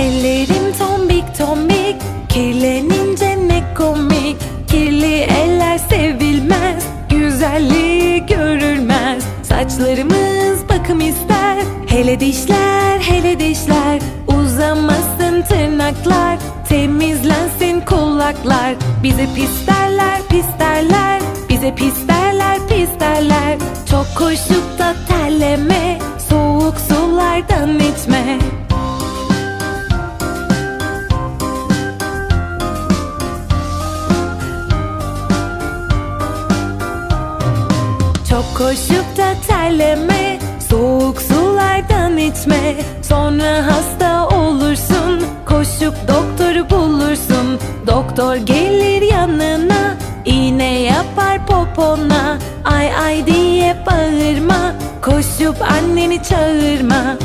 Ellerim tombik tombik Kirlenince ne komik. Kirli eller sevilmez Güzelliği görülmez. Saçlarımız bakım ister Hele dişler hele dişler. Uzamasın tırnaklar Temizlensin kulaklar. Bize pis derler pis derler Bize pis derler pis derler. Çok koşup da terleme Soğuk sulardan içme. Koşup da terleme Soğuk sulardan içme. Sonra hasta olursun Koşup doktoru bulursun. Doktor gelir yanına iğne yapar popona. Ay ay diye bağırma Koşup anneni çağırma